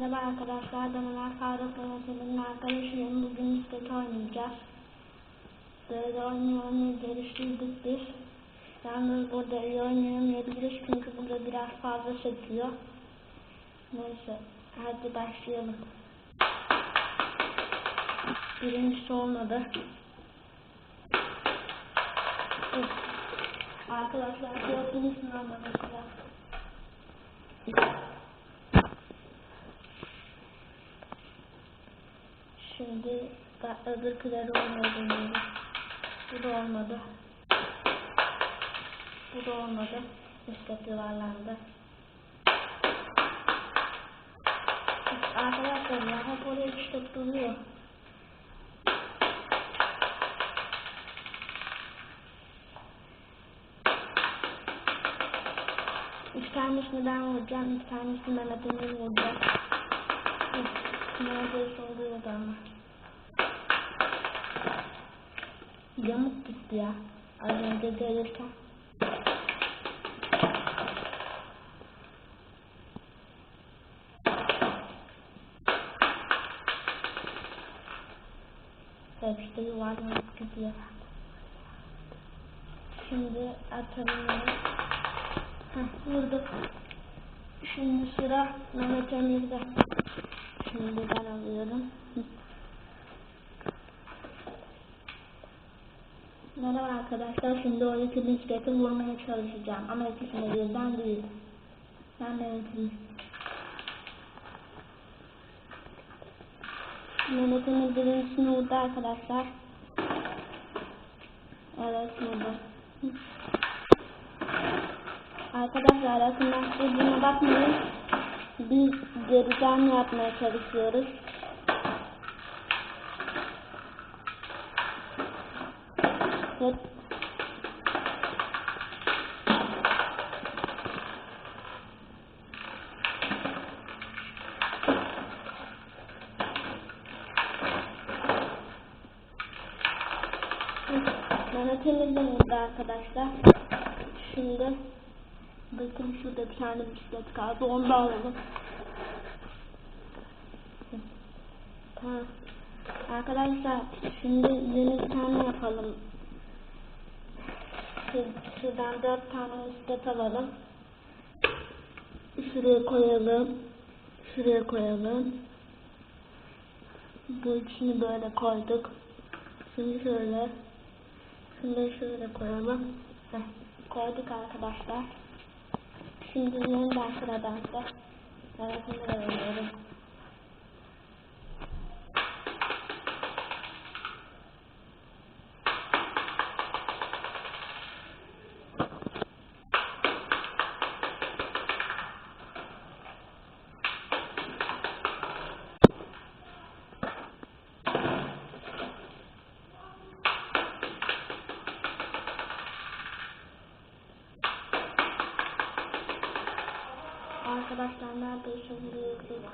Merhaba arkadaşlar, ben Ömer Faruk Yönetmen'in arkadaşıyım. Bugün bisiklet oynayacağız. Böyle oynuyor oynuyor geliştirdik biz. Yalnız burada iyi oynayamayabiliriz çünkü burada biraz fazla çekiyor. Neyse, hadi başlayalım. Birincisi olmadı. Arkadaşlar gördüğünüz sınavda mesela. Şimdi ben öbürküleri olmuyor deniyorum. Bu da olmadı. Bu da olmadı. Bisiklet yuvarlandı. Arkadaşlar ya hep oraya düşüp duruyor. İki tanesini ben vuracağım, iki tanesini Mehmet Emin vuracak. Neredeyse oluyordu ama. Yamuk gitti ya. Az önce gelirken. Hepsi yuvarlanıp gidiyor. Şimdi atalım. Heh, vurduk. Şimdi sıra Mehmet Emir'de. Şimdi ben alıyorum. Hı. Merhaba arkadaşlar. Şimdi o iki bisikleti vurmaya çalışacağım. Ama ikisini birden değil. Ben benimkini. Mehmet'in birincisini vurdu arkadaşlar. Evet vurdu. Arkadaşlar akımdan vurduğuna bakmayın. Biz geriden yapmaya çalışıyoruz. Hep Bana temizden vurdu arkadaşlar. Şimdi bakın şurada bir tane bisiklet kaldı. Onu da alalım. Tamam. Arkadaşlar şimdi yeni bir tane yapalım. Şur- Şuradan dört tane bisiklet alalım. Şuraya koyalım. Şuraya koyalım. Bu ikisini böyle koyduk. Şimdi şöyle. Şunu da şöyle koyalım. Heh, koyduk arkadaşlar. Şimdi yeniden sıradansa. Evet, bunu Arkadaşlar neredeyse vuruyorduk.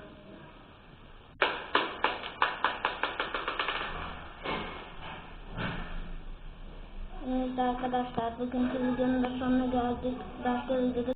Evet arkadaşlar bugünkü videonun da sonuna geldik. Başka videoda